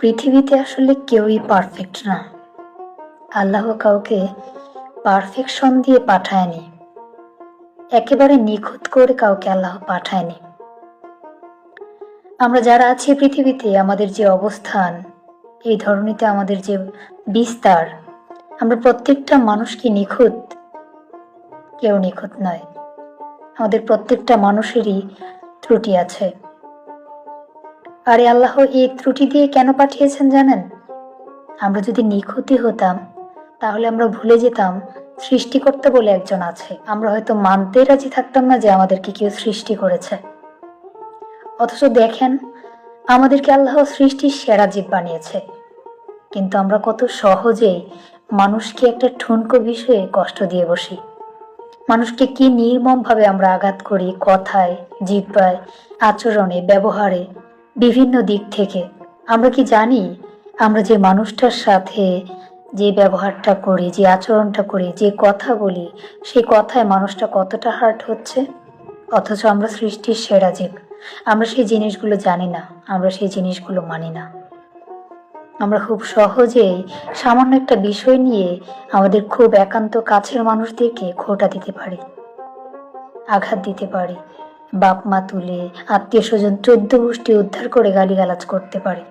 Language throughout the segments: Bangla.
পৃথিবীতে আসলে কেউই পারফেক্ট না। আল্লাহ কাউকে পারফেকশন দিয়ে পাঠায়নি। একেবারে নিখুঁত করে কাউকে আল্লাহ পাঠায়নি। আমরা যারা আছি পৃথিবীতে, আমাদের যে অবস্থান, এই ধরনীতে আমাদের যে বিস্তার, আমরা প্রত্যেকটা মানুষ কি নিখুঁত। কেউ নিখুঁত নয়। আমাদের প্রত্যেকটা মানুষেরই ত্রুটি আছে। আরে আল্লাহ, এই ত্রুটি দিয়ে কেন পাঠিয়েছেন জানেন? আমরা যদি নিখুঁতই হতাম, তাহলে আমরা ভুলে যেতাম সৃষ্টিকর্তা বলে একজন আছে। আমরা হয়তো মানতে রাজি থাকতাম না যে আমাদেরকে কেউ সৃষ্টি করেছে। অথচ দেখেন, আমাদেরকে আল্লাহ সৃষ্টির সেরা জীব বানিয়েছে। কিন্তু আমরা কত সহজেই মানুষকে একটা ঠুনকো বিষয়ে কষ্ট দিয়ে বসি। মানুষকে কি নির্মমভাবে আমরা আঘাত করি, কথায়, জিব্বায়, আচরণে, ব্যবহারে বিভিন্ন দিক থেকে। আমরা কি জানি? আমরা যে মানুষটার সাথে যে ব্যবহারটা করি, যে আচরণটা করি, যে কথা বলি, সেই কথায় মানুষটা কতটা হার্ট হচ্ছে? অথচ আমরা সৃষ্টির সেরা জীব। আমরা সেই জিনিসগুলো জানি না, আমরা সেই জিনিসগুলো মানি না। আমরা খুব সহজেই সামান্য একটা বিষয় নিয়ে আমাদের খুব একান্ত কাছের মানুষদেরকে খোটা দিতে পারি, আঘাত দিতে পারি বাপ মা তুলে আত্মীয় স্বজন চোদ্দ গোষ্ঠী উদ্ধার করে গালিগালাজ করতে পারে।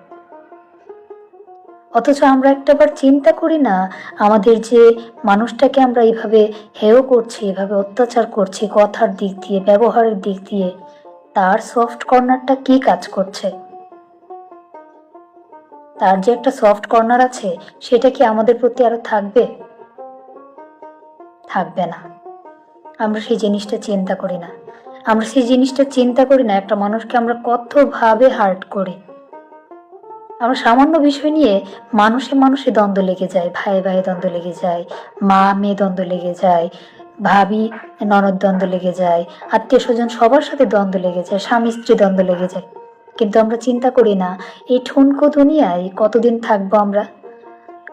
অথচ আমরা একটাবার চিন্তা করি না, আমাদের যে মানুষটাকে আমরা এইভাবে হেয় করছি, এভাবে অত্যাচার করছি, কথার দিক দিয়ে, ব্যবহারের দিক দিয়ে, তার সফট কর্নারটা কি কাজ করছে? তার যে একটা সফট কর্নার আছে, সেটা কি আমাদের প্রতি আরও থাকবে? থাকবে না। আমরা সেই জিনিসটা চিন্তা করি না। আমরা সেই জিনিসটা চিন্তা করি না, একটা মানুষকে আমরা কতভাবে হার্ট করি। আমরা সামান্য বিষয় নিয়ে মানুষে মানুষে দ্বন্দ্ব লেগে যায় ভাই ভাই দ্বন্দ্ব লেগে যায়, মা মেয়ে দ্বন্দ্ব লেগে যায়, ভাবি, ননদ দ্বন্দ্ব লেগে যায়, আত্মীয় স্বজন সবার সাথে দ্বন্দ্ব লেগে যায়, স্বামী স্ত্রী দ্বন্দ্ব লেগে যায়। কিন্তু আমরা চিন্তা করি না, এই ঠুনকো দুনিয়ায় কতদিন থাকব আমরা?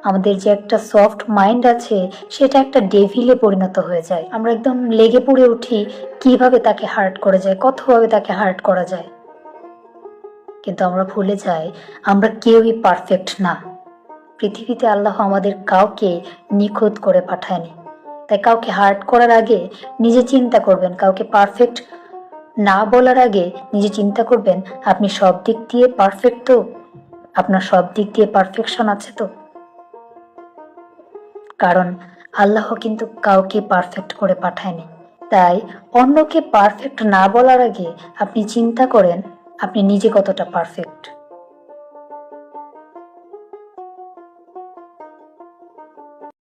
আমাদের যে একটা সফট মাইন্ড আছে, সেটা একটা ডেভিলে পরিণত হয়ে যায়। আমরা একদম লেগে পড়ে উঠি কীভাবে তাকে হার্ট করা যায়, কতভাবে তাকে হার্ট করা যায়। কিন্তু আমরা ভুলে যাই, আমরা কেউই পারফেক্ট না। পৃথিবীতে আল্লাহ আমাদের কাউকে নিখুঁত করে পাঠায়নি। তাই কাউকে হার্ট করার আগে নিজে চিন্তা করবেন, কাউকে পারফেক্ট না বলার আগে নিজে চিন্তা করবেন, আপনি সব দিক দিয়ে পারফেক্ট তো? আপনার সব দিক দিয়ে পারফেকশন আছে তো? কারণ আল্লাহ কিন্তু কাউকে পারফেক্ট করে পাঠায়নি। তাই অন্যকে পারফেক্ট না বলার আগে আপনি চিন্তা করেন, আপনি নিজে কতটা পারফেক্ট